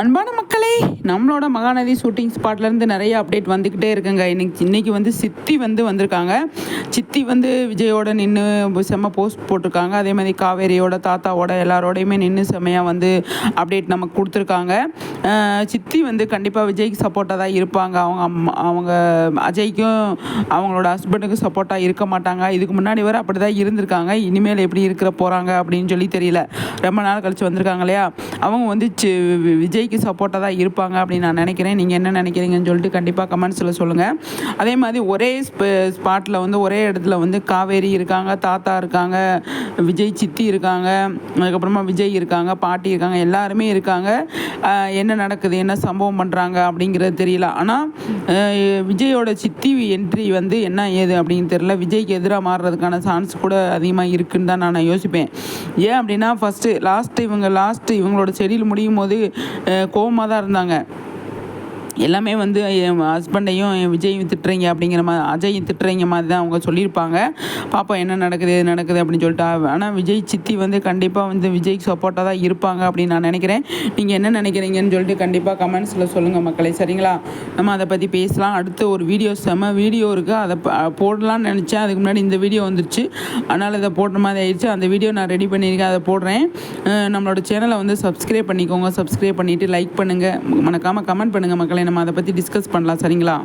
அன்பான மக்களே நம்மளோட மகாநதி ஷூட்டிங் ஸ்பாட்லேருந்து நிறைய அப்டேட் வந்துக்கிட்டே இருக்குங்க. இன்னைக்கு இன்றைக்கி வந்து சித்தி வந்து வந்திருக்காங்க. சித்தி வந்து விஜயோட நின்று செம்ம போஸ்ட் போட்டிருக்காங்க. அதே மாதிரி காவேரியோட தாத்தாவோட எல்லாரோடையுமே நின்று செம்மையாக வந்து அப்டேட் நமக்கு கொடுத்துருக்காங்க. சித்தி வந்து கண்டிப்பாக விஜய்க்கு சப்போர்ட்டாக தான் இருப்பாங்க. அவங்க அம்மா அவங்க அஜய்க்கும் அவங்களோட ஹஸ்பண்டுக்கும் சப்போர்ட்டாக இருக்க மாட்டாங்க. இதுக்கு முன்னாடி வரை அப்படி தான் இருந்திருக்காங்க. இனிமேல் எப்படி இருக்கிற போகிறாங்க அப்படின்னு சொல்லி தெரியல. ரொம்ப நாள் கழித்து வந்திருக்காங்க இல்லையா? அவங்க வந்து விஜய் விஜய்க்கு சப்போர்ட்டாக தான் இருப்பாங்க அப்படின்னு நான் நினைக்கிறேன். நீங்கள் என்ன நினைக்கிறீங்கன்னு சொல்லிட்டு கண்டிப்பாக கமெண்ட்ஸில் சொல்லுங்கள் அதே மாதிரி ஒரே ஸ்பாட்டில் வந்து ஒரே இடத்துல வந்து காவேரி இருக்காங்க தாத்தா இருக்காங்க விஜய் சித்தி இருக்காங்க அதுக்கப்புறமா விஜய் இருக்காங்க பாட்டி இருக்காங்க எல்லாருமே இருக்காங்க. என்ன நடக்குது என்ன சம்பவம் பண்ணுறாங்க அப்படிங்கிறது தெரியல. ஆனால் விஜயோட சித்தி என்ட்ரி வந்து என்ன ஏது அப்படின்னு தெரியல. விஜய்க்கு எதிராக மாறுறதுக்கான சான்ஸ் கூட அதிகமாக இருக்குன்னு தான் நான் யோசிப்பேன். ஏன் அப்படின்னா ஃபஸ்ட்டு லாஸ்ட்டு இவங்க லாஸ்ட்டு இவங்களோட செடியில் முடியும் போது கோவமாக தான் இருந்தாங்க. எல்லாமே வந்து என் ஹஸ்பண்டையும் என் விஜயும் திட்டுறீங்க அப்படிங்கிற மாதிரி அஜயும் திட்டுறீங்க மாதிரி தான் அவங்க சொல்லியிருப்பாங்க. பாப்பா என்ன நடக்குது எது நடக்குது அப்படின்னு சொல்லிட்டு. ஆனால் விஜய் சித்தி வந்து கண்டிப்பாக வந்து விஜய்க்கு சப்போர்ட்டாக தான் இருப்பாங்க அப்படின்னு நான் நினைக்கிறேன். நீங்கள் என்ன நினைக்கிறீங்கன்னு சொல்லிட்டு கண்டிப்பாக கமெண்ட்ஸில் சொல்லுங்கள் மக்களே சரிங்களா? நம்ம அதை பற்றி பேசலாம். அடுத்து ஒரு வீடியோ செம வீடியோ இருக்குது அதை போடலாம்னு நினச்சேன். அதுக்கு முன்னாடி இந்த வீடியோ வந்துருச்சு. அதனால் இதை போடுற மாதிரி ஆயிடுச்சு. அந்த வீடியோ நான் ரெடி பண்ணியிருக்கேன். அதை போடுறேன். நம்மளோட சேனலை வந்து சப்ஸ்கிரைப் பண்ணிக்கோங்க. சப்ஸ்கிரைப் பண்ணிவிட்டு லைக் பண்ணுங்கள் மறக்காமல் கமெண்ட் பண்ணுங்கள் மக்களே. நம்ம அதை பற்றி டிஸ்கஸ் பண்ணலாம் சரிங்களா?